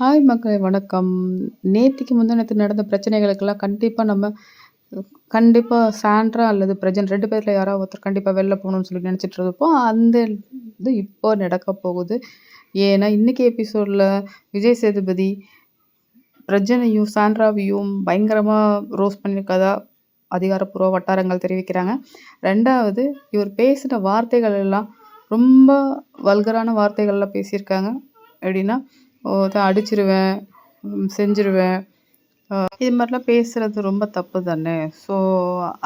Hi மக்களே வணக்கம். நேத்திக்கு முந்தாநேத்து நடந்த பிரச்சனைகளுக்கெல்லாம் கண்டிப்பாக நம்ம கண்டிப்பாக சாண்ட்ரா அல்லது பிரஜன் ரெண்டு பேரில் யாராவது ஒருத்தர் கண்டிப்பாக வெளில போகணும்னு சொல்லி நினச்சிட்டு இருப்போம். அந்த இது இப்போ நடக்க போகுது. ஏன்னா, இன்றைக்கி எபிசோடில் விஜய் சேதுபதி பிரஜனையும், சாண்ட்ராவையும் பயங்கரமாக ரோஸ் பண்ணியிருக்கதா அதிகாரப்பூர்வ வட்டாரங்கள் தெரிவிக்கிறாங்க. ரெண்டாவது இவர் பேசின வார்த்தைகள் எல்லாம் ரொம்ப வல்கரான வார்த்தைகள்லாம் பேசியிருக்காங்க. எப்படின்னா, அதை அடிச்சிருவேன், செஞ்சிருவேன் செஞ்சுருவேன்." இது மாதிரிலாம் பேசுகிறது ரொம்ப தப்பு தானே! ஸோ,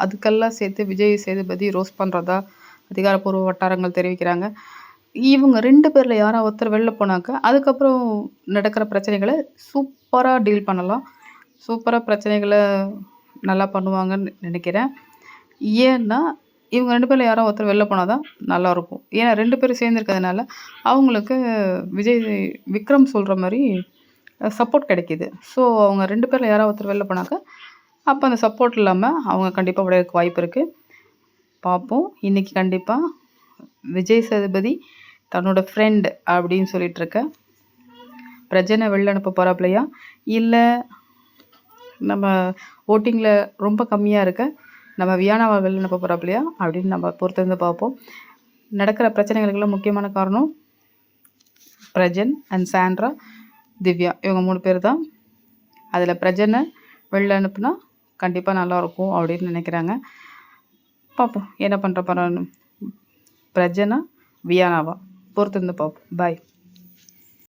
அதுக்கெல்லாம் சேர்த்து விஜய் சேதுபதி ரோஸ் பண்ணுறதா அதிகாரப்பூர்வ வட்டாரங்கள் தெரிவிக்கிறாங்க. இவங்க ரெண்டு பேரில் யாராவது ஒருத்தர் வெளில போனாக்கா, அதுக்கப்புறம் நடக்கிற பிரச்சனைகளை சூப்பராக டீல் பண்ணலாம். சூப்பராக பிரச்சனைகளை நல்லா பண்ணுவாங்கன்னு நினைக்கிறேன் ஏன்னா, இவங்க ரெண்டு பேரில் யாராவது ஒருத்தர் வெளில போனால் தான் நல்லாயிருக்கும் ஏன்னா ரெண்டு பேரும் சேர்ந்துருக்கிறதுனால அவங்களுக்கு விஜய் விக்ரம் சொல்கிற மாதிரி சப்போர்ட் கிடைக்கிது. ஸோ, அவங்க ரெண்டு பேரில் யாராவது ஒருத்தர் வெளில போனாக்கா, அப்போ அந்த சப்போர்ட் இல்லாமல் அவங்க கண்டிப்பாக உடையறக்கு வாய்ப்பு இருக்குது பார்ப்போம். இன்னைக்கு கண்டிப்பாக விஜய் சேதுபதி தன்னோட ஃப்ரெண்ட் அப்படின்னு சொல்லிகிட்ருக்க பிரஜனை வெளில அனுப்ப போகிறாப்புலையா இல்லை நம்ம ஓட்டிங்கில் ரொம்ப கம்மியாக இருக்க நம்ம வியானாவ வெளில அனுப்ப போறாப்லயா? அப்படின்னு நம்ம பொறுத்திருந்து பார்ப்போம். நடக்கிற பிரச்சனைகளுக்கெல்லாம் முக்கியமான காரணம் பிரஜன் அண்ட் சாண்ட்ரா, திவ்யா இவங்க மூணு பேர் தான். அதில் பிரஜனை வெளில அனுப்புனா கண்டிப்பாக நல்லாயிருக்கும் அப்படின்னு நினைக்கிறாங்க பார்ப்போம். என்ன பண்ணுற போறான்னு. பிரஜனா, வியானாவா? பொறுத்திருந்து பார்ப்போம். பாய்.